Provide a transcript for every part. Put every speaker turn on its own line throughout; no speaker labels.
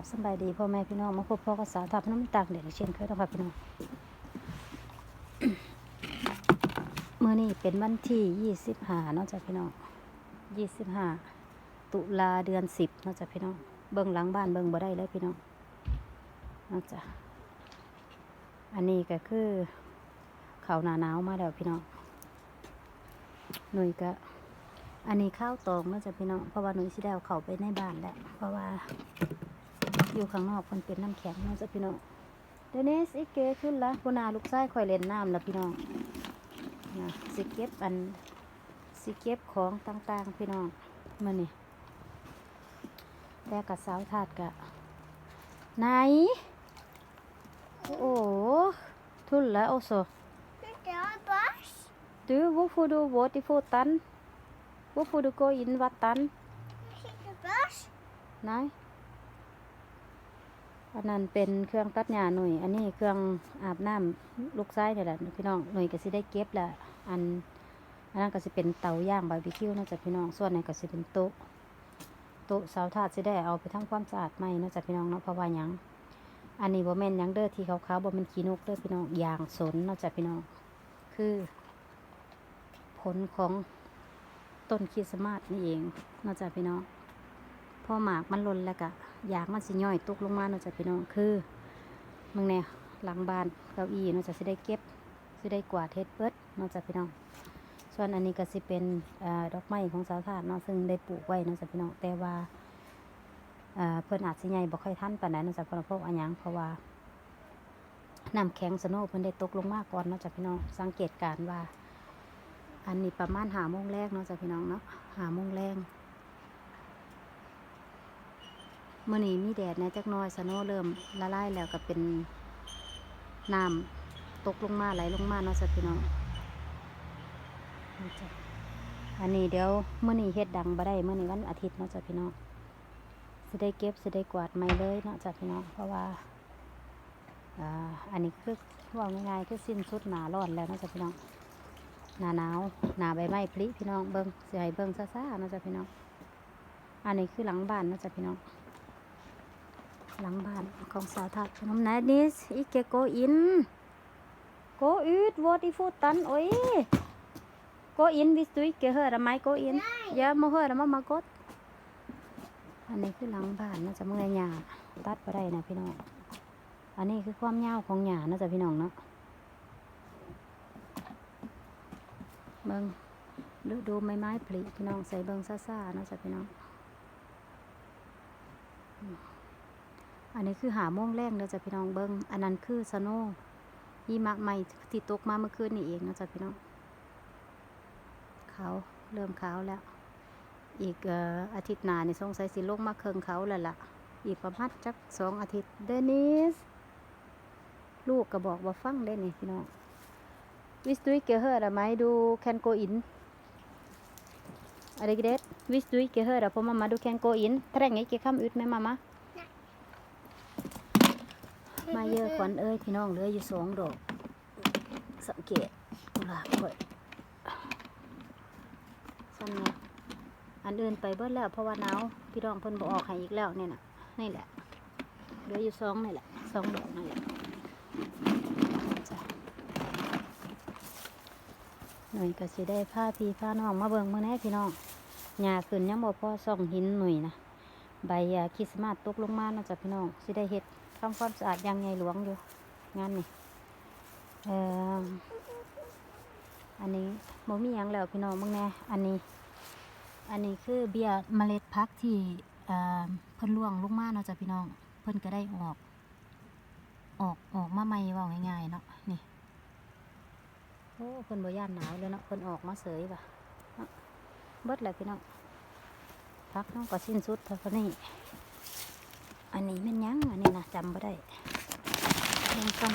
บสบายดีพ่อแม่พี่น้องมาพบพ่อกับสาวทับน้ำตากเด็กเช่นเคยต้องครับพี่น้องเมื่อนี้เป็นวันที่ยี่สิบห้านาะจ้ะพี่น้องยี่สิบห้าตุลาเดือนสิบนาะจ้ะพี่น้องเบิ่งหลังบ้านเบิ่งบ่ได้เลยพี่น้องนาะจ้ะอันนี้ก็คือเขาหนาหนาวมาแล้วพี่น้องหนุ่ยก็อันนี้ข้าวตองเนาจะพี่น้องเพราะว่าหนุ่ยสิได้เอาเข้าไปในบ้านแล้วเพราะว่า อยู่ข้างนอกมันเป็นน้ำแข็งเนะจ้ะพี่น้องเดยวนี้สิเกขึ้นละพุนาลูกชายคอยเล่นน้ำแล้วพี่น้องนะสิเก็บอันสิเก็บของต่างๆพี่น้องมานี่แต่กับสาวถาดกะไหน โอ้ทุนล้วโอโซ
Ja, bärs.
du hvorfor du våt i foten hvorfor du gå inn vann?
Ikke bärs.
Nei. อันนั้นเป็นเครื่องตัดหญ้าหน่อยอันนี้เครื่องอาบน้ำลูกไส้นี่แหละพี่น้องหน่อยก็สิได้เก็บแหละอันอันนั้นก็สิเป็นเตาย่างบาร์บีคิวนาะจ๊ะพี่น้อง ส่วนนี้ก็สิเป็นโต๊ะโต๊ะเสาถาดสิได้เอาไปทำความสะอาดใหม่นาะจ๊ะพี่น้องเนาะเพราะว่าหยังอันนี้บ่แม่นยังเด้อที่ขาวๆบ่แม่นขี้นกเด้อพี่น้องยางสนนาะจ๊ะพี่น้อง คือ ผลของต้นคริสต์มาสนี่เองนาะจ๊ะพี่น้อง อหมากมันหล่นแล้วก็อยากมันสิย่อยตกลงมาเนาะจ้ะพี่น้องคือมึงแน่หลังบ้านเก้าอี้เนาะจ้ะสิได้เก็บสิได้กวาดเฮ็ดเบิดเนาะจ้ะพี่น้อง ส่วนอันนี้ก็สิเป็นอดอกไม้ของสาวถาดเนาะซึ่งได้ปลูกไว้เนาะจ้ะพี่น้องแต่ว่าเอ่อเพิ่นอาจสิใหญ่บ่ค่อยทันปานใดเนาะจ้ะเพราะว่าเพราะว่าหยังเพราะว่าน้ำแข็งสโนว์เพิ่นได้ตกลงมาก่อนเนาะจ้ะพี่น้องสังเกตการว่า อันนี้ประมาณหาโมงแรกเนาะจ้ะพี่น้องเนาะหาโมงแรง มื่อนี้มีแดดแหนะจักน้อยสโนเริ่มละลายแล้วก็เป็นน้ำตกลงมาไหลลงมาเนาะสัพี่น้องอันนี้เดี๋ยวเมื่อนี้เฮ็ดดังบ่ได้เมื่อนี้วันอาทิตย์เนาะจ้ะพี่น้องสิได้เก็บสิได้กวาดไม่เลยเนาะจ้ะพี่น้องเพราะว่าอันนี้คือว่าง่ายๆคือสิ้นสุดหนาร้อนแล้วนะจ้ะพี่น้องหนาหนาวหนาใบไม้ผลิพี่น้องเบิ้งสิให้เบิ้งซ่าๆนะจ้ะพี่น้อง อันนี้คือหลังบ้านนะจ้ะพี่น้อง หลังบ้านของสาวทัดขนมไหนนี่อีเกโกอินโกอืดวอดีฟูตันโอ้ยโกอินวิสตุยเกเฮอร์ไมโกอินอย่ามาเฮอร์มามากดอันนี้คือหลังบ้านน่าจะเมื่อยหญ้าตัดไปได้นะพี่น้องอันนี้คือความยาวของหญ้าน่าจะพี่น้องเนาะเบิ่งดูดูไม้ไม้ผลิพี่น้องใส่เบิ่งซ่าๆเนาจะพี่น้อง อันนี้คือหาโม่วงแรงเด้อจ้ะพี่น้องเบิ้งอันนั้นคือสโนว์หิมะใหม่ที่ตกมาเมื่อคืนนี่เองนะจ้ะพี่น้องเขาเริ่มเขาแล้ว อีกอออาทิตย์หน้านี่สงสัยสิลงมาเคิงเขาแล้วล่ะ อีกประมาณจักสองอาทิตย์เดนิสลูกก็บอกว่าฟังได้นี่พี่น้องวิสตุยเกเฮอร์อะไหมดูแคนโกอินอะไรกันเด็ดวิสตุยเกเฮอร์อะพอมามาดูแคนโกอินแทรงไงเกข้ามอึดไหมมามา มาเยอะขวัญเอ้ยพี่น้องเหลืออยู่สองดอก สังเกตกุหลาบเปิดสั่นเนี่ยอันอื่นไปเบิดแล้วเพราะว่าหนาวพี่น้องเพิ่นบอกออกให้อีกแล้วเนี่ยน่ะนี่แหละเหลืออยู่สองนี่แหละสองดอกนี่แหละหน่อยก็สิได้ผ้าพี่ผ้าน้องมาเบิ่งมื้อแน่พี่น้องหญ้าขึ้นยังบ่พอส่องหินหน่อยนะใบยาคริสต์มาสตกลงมาเนาะจ้ะพี่น้องสิได้เฮ็ด ทำความสะอาดยังไงหลวงอยู่ งานนี่เอ่ออันนี้โมมียังแล้วพี่น้องมึงแน่อันนี้ อันนี้คือเบียร์เมล็ดพักที่เอ่อเพิ่นล่วงลงมาเนาะจ้ะพี่น้อง เพิ่นก็ได้ออก ออกออกมาใหม่เว่าง่ายๆเนาะนี่โอ้เพิ่นบ่ย่านหนาวเลยเนาะเพิ่นออกมาเสยว่ะเบิดแล้วพี่น้องพักน้องก็สิ้นสุดเท่านี้อันนี้ม่นยังอันนี้ จำไม่ได้เล่นกัน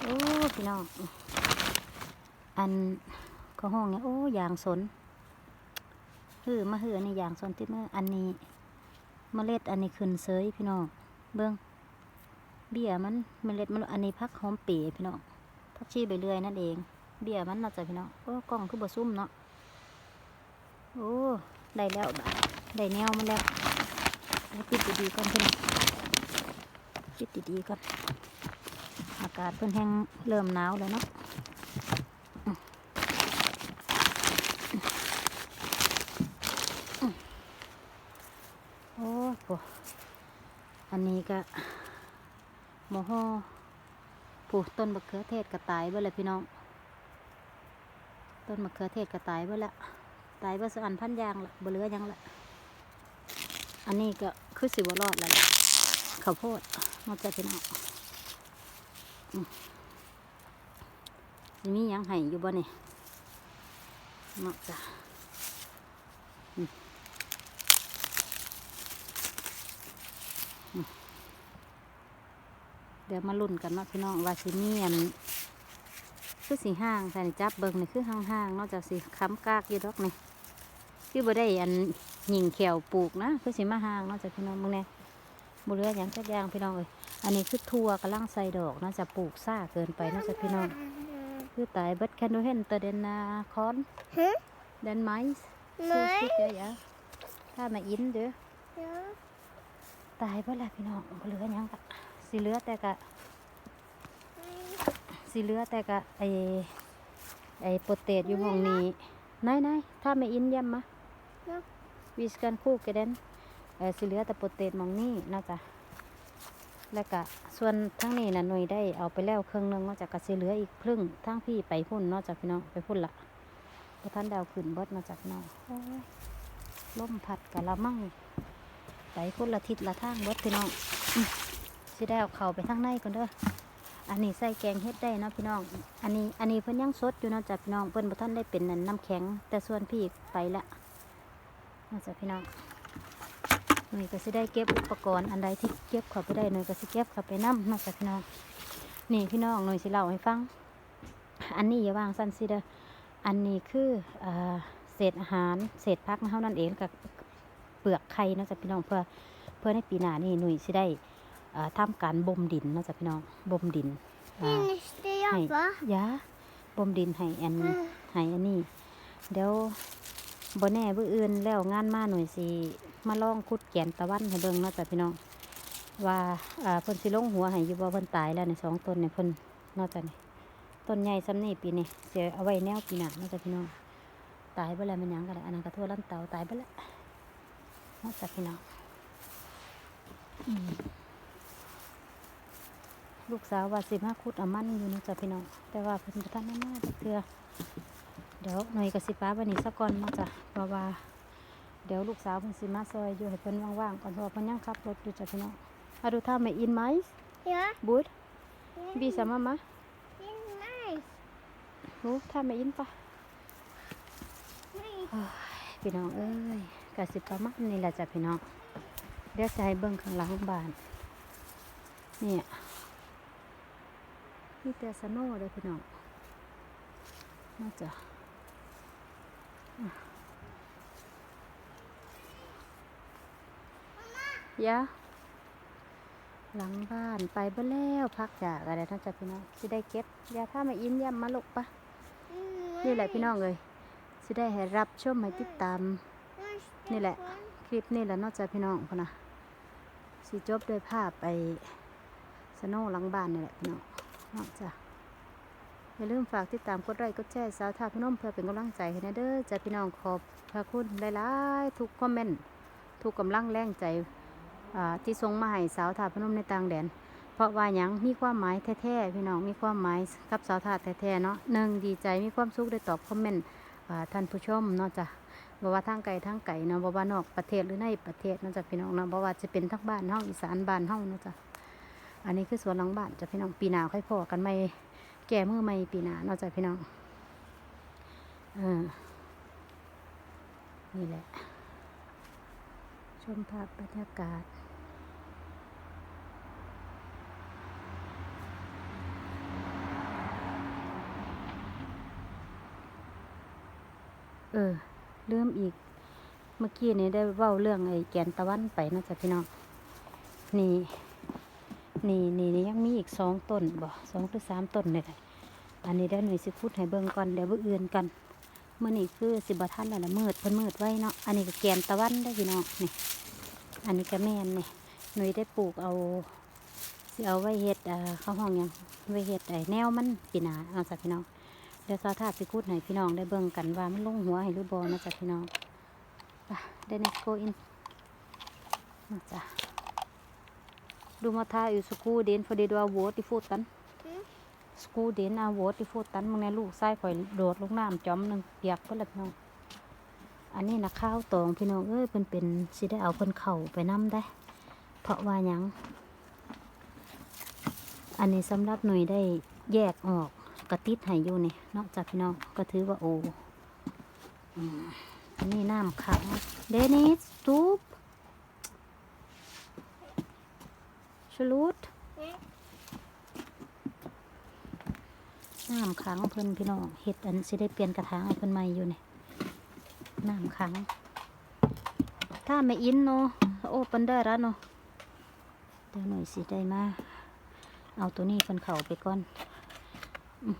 โอ้พี่น้องอันก็ห้องเนี่ยโอ้ยางสนหือมาหืออันนี้ยางสนที่เมื่ออันนี้เมล็ดอันนี้ขึ้นเซยพี่น้องเบิ้งเบี้ยมันเมล็ดมันอันนี้พักหอมเปีพี่น้องพักชี้ไปเรื่อยนั่นเอง เบี้ยมันน่าจะพี่น้องโอ้กล้องคือบซุ่มเนาะโอ้ได้แล้วได้แนวมันแล้ว ปิดดีๆก่อนพี่น้องปิดดีๆก่อนอากาศเพิ่นแห้งเริ่มหนาวแล้วเนาะอืมอืมโอ้โหอันนี้ก็โมโหปลูกต้นมะเขือเทศกระตายเบ่เลยพี่น้อง ต้นมะเขือเทศกระตายเบ่ละตายเบ่สะอันพันยางละเหลือยังละอันนี้ก็ คือสิบรอดแล้วล่ะข้าวโพดนอกจากพี่น้องมียังให้อยู่บ่นี่นอกจากเดี๋ยวมาลุ้นกันเนาะพี่น้องว่าสิมีอันคือสีห้างแต่นี่จับเบิ่งนี่คือห้างๆนอกจากสิค้ำกากยู่ดอกนี่คือบ่ได้อัน หญิงแขวปลูกนะคือสิมาหางเนาะจากพี่น้องมึงแน่บ่เหลือยังจักอย่างพี่น้องเอ้ยอันนี้คือทัวกำลังใส่ดอกเนาะจะปลูกซ่าเกินไปเนาะจากพี่น้องคือตายเบิดแคนดูเห็นตัวเดนนาคอนเดนไมส์
Nein.
คิดได้ยะถ้ามาอินเด้อตายเบิดล้วพี่น้องบ่เหลือยังกะสิเลือแต่กะสิเลือแต่กะไอไอโปรเตดอยู่ห้องนี้นายนายถ้าไม่อินเย่ำมา
Ja.
วิสกันคู่กันเดนเออสิเหลือแต่โปรเตนมองนี่นะจ๊ะแล้วก็ส่วนทั้งนี้นะหน่วยได้เอาไปแล้วเครื่องหนึงนาะจ๊ะก็สิเหลืออีกครึ่งทั้งพี่ไปพุ่นนาะจ๊ะพี่น้องไปพุ่นละพระท่านดาวขึ้นเบิดเนาจ๊ะพี่น้องโอ้มพัดกะละมั่งไปพุ่นละทิศละทางเบิดพี่น้องสิได้เอาเข่าไปทางในก่อนเด้ออันนี้ใส่แกงเฮ็ดได้นะพี่น้อง อันนี้อันนี้เพิ่นยังสดอยู่นาะจ๊ะพี่น้องเพิ่นบ่ทันได้เป็นนั่นน้ำแข็ง แต่ส่วนพี่ไปละ น่าจะพี่น้องหน่วยก็สิได้เก็บอุปกรณ์อันใดที่เก็บเข้าไปได้หน่วยก็สิเก็บเข้าไปน้ำน่าจะพี่น้อง นี่พี่น้องหน่วยสิเล่าให้ฟัง อันนี้อย่าวางสั้นสิเด้ออันนี้คืออ่าเศษอาหารเศษพักเท่านั้นเองกับเปลือกไข่เนาะจ๊ะพี่น้องเพื่อเพื่อในปีหน้านี่หน่วยสิได้อ่าทำการบ่มดินเนาะจ๊ะพี่น้องบ่มดินอ่า
Bin ich dir
Hey.
aber?
ยาบ่มดินให้อันให้อันนี้เดี๋ยว บ่แน่บื้ออื่นแล้วงานมาหน่วยสิมาลองขุดแกนตะวันให้เบิ่งเนาะจ้ะพี่น้อง ว่าอ่าเพิ่นสิลงหัวให้อยู่บ่เพิ่นตายแล้วในสองต้นเนี่ยเพิ่นเนาะจ้ะนี่ต้นใหญ่ซ้ำนี่ปีนี้เสียเอาไว้แนวปีหน้าเนาะจ้ะพี่น้องตายไปแล้วมันยังกันอันนั้นก็ทั่วลำเตาตายไปแล้วเนาะจ้ะพี่น้องลูกสาวว่าสิมาขุดเอามันอยู่นาะจ้ะพี่น้อง แต่ว่าเพิ่นบ่ทันได้มากเทื่อ เดี๋ยวหน่วยกสิป้าวันนี้สักก่อนเนาะจ้ะเพราะว่าเดี๋ยวลูกสาวเพิ่นสิมาซอยอยู่ให้เพิ่นว่างๆก่อนเพราะว่าเพิ่นยังขับรถอยู่จ้ะพี่น้องมาดูท่าไม่อินไหม
Ja.
บูด
Bin
บีสามามา
bin nice.
หูท่าไม่อินปะ
Nein.
พี่น้องเอ้ยกสิประมาณนี่แหละจ้ะพี่น้อง เดี๋ยวจะให้เบิ่งข้างหลังบ้านเนี่ยนี่แต่สโน่เลยพี่น้องน่าจะอะ ยะหลังบ้านไปเบ่แล้วพักจากอะไรท่านจ้ะพี่น้องสิได้เก็บยาถ้าไมาอินย่ำมาลุกปะนี่แหละพี่น้องเลยสิได้ให้รับชมให้ติดตาม นี่แหละ คลิปนี่แหละนอกจากพี่น้องพนนะสิจบด้วยภาพไปสโนว์หลังบ้านนี่แหละพี่น้องนอกจาก อย่าลืมฝากติดตามกดไลค์กดแชร์สาวทาพนมเพื่อเป็นกำลังใจให้นะเด้อจ้าพี่น้องขอบพระคุณหลายๆทุกคอมเมนต์ทุกกำลังแรงใจที่ส่งมาให้สาวทาพนมในต่างแดน เพราะว่าหยังมีความหมายแท้ๆพี่น้องมีความหมายกับสาวทาแท้ๆเนาะหนึ่งดีใจมีความสุขได้ตอบคอมเมนต์ท่านผู้ชมเนาะจ้ะบ่ว่าทางไกลทางไกลเนาะบ่ว่านอกประเทศหรือในประเทศเนาะจ้ะพี่น้องเนาะบ่ว่าจะเป็นทั้งบ้านเฮาอีสานบ้านเฮาเนาะจ้ะอันนี้คือสวนหลังบ้านจ้ะพี่น้องปีหน้าค่อยพอกันใหม แก่มือใหม่ปีหน้าเนาะจ้ะพี่น้องเออนี่แหละ ชมภาพบรรยากาศเออลืมอีกเมื่อกี้นี้ได้เว้าเรื่องไอ้แกนตะวันไปนะจ้ะพี่น้องนี่ นี่นี่นี่ยังมีอีกสองต้นบ่สองหรือสามต้นเนี่ยแหละอันนี้ได้หน่วยสิพูดให้เบิ่งก่อนเดี๋ยวเอื่นกันเมื่อนี้คือสิบทันแล้วละมืดเพิ่นมืดไว้เนาะอันนี้ก็แกนตะวันได้พี่น้องนี่อันนี้ก็แม่นเนี่ยหนุ่ยได้ปลูกเอาสิเอาไว้เฮ็ดอ่าข้าวห้องยังไว้เฮ็ดไอ้แนวมันปีนาเอาจ้ะพี่น้องเดี๋ยวสาวทาไปพูดให้พี่น้องได้เบิ่งกันว่ามันลงหัวให้หรือบ่นะจ้ะพี่น้องไปได้เน็กโกอินจ้ะ ดูมาทาอยู่สกูเดนฟอดีดัวโวติฟูตัน
หืม
สกูเดนอาโวติฟูตันมึงในลูกไส้ข่อยโดดลงน้ำจอมหนึงเปียกเพิ่นละพี่น้อง อันนี้นะข้าวตองพี่น้องเอ้ยเป็นเป็นสิได้เอาเพิ่นเข่าไปนํได้ เพราะว่าหยัง อันนี้สำหรับหน่วยได้แยกออกกระติดให้อยู่นี่นอกจากพี่น้องก็ถือว่าโออืมอันนี้น้ำขังเดนิสทูบ ชลูด
น้ำ
ขังเพิ่นพี่น้องเห็ดอันสิได้เปลี่ยนกระถางให้เพิ่นใหม่อยู่นี่น้ำขัง ถ้าไม่อินเนาะโอ้ปันได้แล้วเนาะเดี๋ยวหน่อยสิได้มาเอาตัวนี้เพิ่นเข่าไปก่อนอืม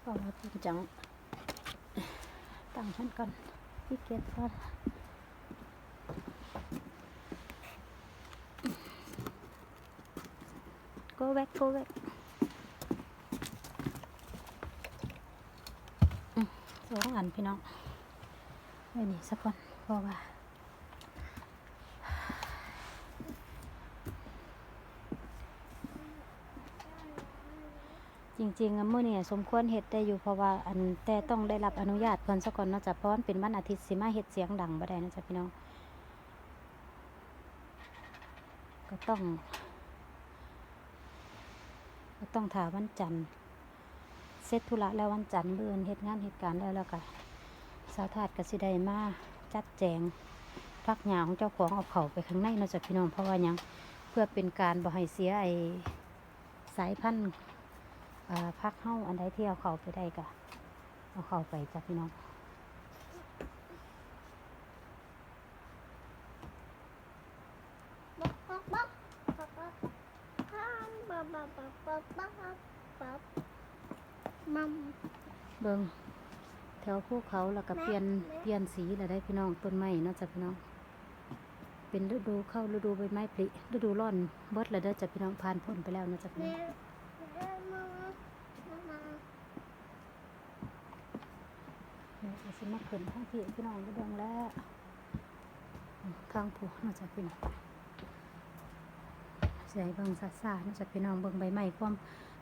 เอาละเพิ่นจังตั้งฉันก่อนพี่เกดก่อน go back go back อืมสองอันพี่น้องไว้นี่สักก่อนเพราะว่าจริงๆมื้อนี้สมควรเฮ็ดได้อยู่เพราะว่าอันแต่ต้องได้รับอนุญาตเพิ่นซะก่อนเนาะจ้ะเพราะว่ามันเป็นวันอาทิตย์สิมาเฮ็ดเสียงดังบ่ได้นะจ๊ะพี่น้อง ก็ต้อง ก็ต้องถาวันจันทร์เสร็จธุระแล้ววันจันทร์เบื่อนเหตุงานเหตุการณ์แล้วแล้วก็สาวถาดกสิไดมาจัดแจงพักหยาของเจ้าของเอาเขาไปข้างในนาะจ้ะพี่น้องเพราะว่ายังเพื่อเป็นการบ่ให้เสียไอสายพันธุ์อ่าพักเฮ้าอันใดที่เอาเขาไปได้ก็เอาเขาไปจ้ะพี่น้อง
บ๊อกบ๊อกบ๊อกบ๊อกบ๊อกข้ามบ๊อกบ๊อกบ๊อกบ๊อกบ๊อกบ๊อกบ๊อกมัม
เบิงแถวภูเขาแล้วก็เปลี่ยนเปลี่ยนสีแล้วได้พี่น้องต้นไม้เนาะจ้ะพี่น้อง เป็นฤดูเข้าฤดูใบไม้ผลิฤดูร้อนเบิดแล้วเด้อจ้ะพี่น้องผ่านพ้นไปแล้วนะจ้ะพี่น้อง
แม่มามามา
เนี่ยเอาสิมาขึ้นทางพี่พี่น้องก็เบิ่งแล้วทางผู้เนาะจ้ะพี่น้องใส่เบิ่งซาซาๆเนาะจ้ะพี่น้องเบิ่งใบไม้ความ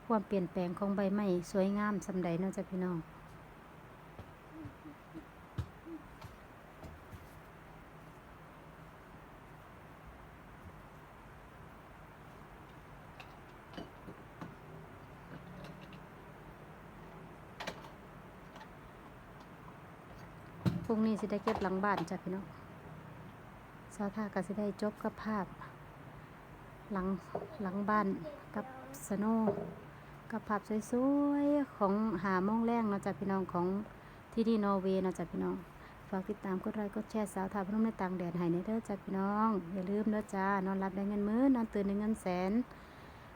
ความเปลี่ยนแปลงของใบไม้สวยงามสำใดเนาะจ้ะพี่น้องพรุ่งนี้สิได้เก็บหลังบ้านจ้ะพี่น้องสาวท่าก็สิได้จบกับภาพ หลังหลังบ้านกับสโนว์ กับภาพสวยๆของหาโมองแรงนะจ้ะพี่น้องของที่นี่นอร์เวย์นะจ้ะพี่น้องฝากติดตามกดไลค์กดแชร์สาวทาพนมในต่างแดนให้ในเด้อจ้ะพี่น้อง อย่าลืมเด้อจ้านอนรับได้เงินมื้อนอนตื่นได้เงินแสน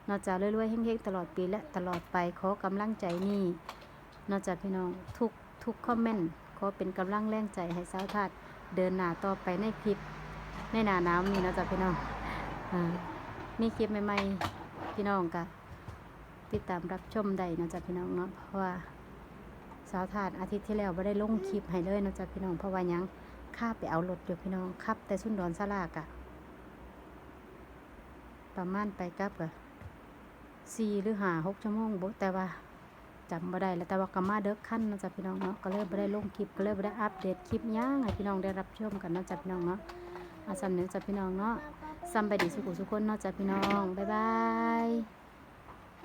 นอกจากรวยๆเฮงๆตลอดปีและตลอดไปขอกำลังใจนี่นอกจากพี่น้องทุกทุกคอมเมนต์ขอเป็นกำลังแรงใจให้สาวทัดเดินหน้าต่อไปในคลิปในหน้านาวนี้นอกจากพี่น้องอ่ามีคลิปใหม่ๆพี่น้องก็ ติดตามรับชมได้นอกจากพี่น้องเนาะเพราะว่าสาวถาดอาทิตย์ที่แล้วไม่ได้ลงคลิปให้เลยนอกจากพี่น้องเพราะว่ายังข้าไปเอารถอยู่พี่น้องขับ แต่สุนดอนสลากอะประมาณไปกับกะสี่หรือหาหกชั่วโมงบุแต่ว่าจำบ่ได้แล้วแต่ว่าก็มาเด้อขั้นนะจ๊ะพี่น้องเนาะก็เลยบ่ได้ลงคลิปก็เลยบ่ได้อัปเดตคลิปย่างให้พี่น้องได้รับชมกันนะจ๊ะพี่น้องเนาะอาสำเนึกจ๊ะพี่น้องเนาะ
บ๊อกบ๊อก
ซ้ำไปดีสุขุสุขคนเนาะจ๊ะพี่น้องบ๊ายบาย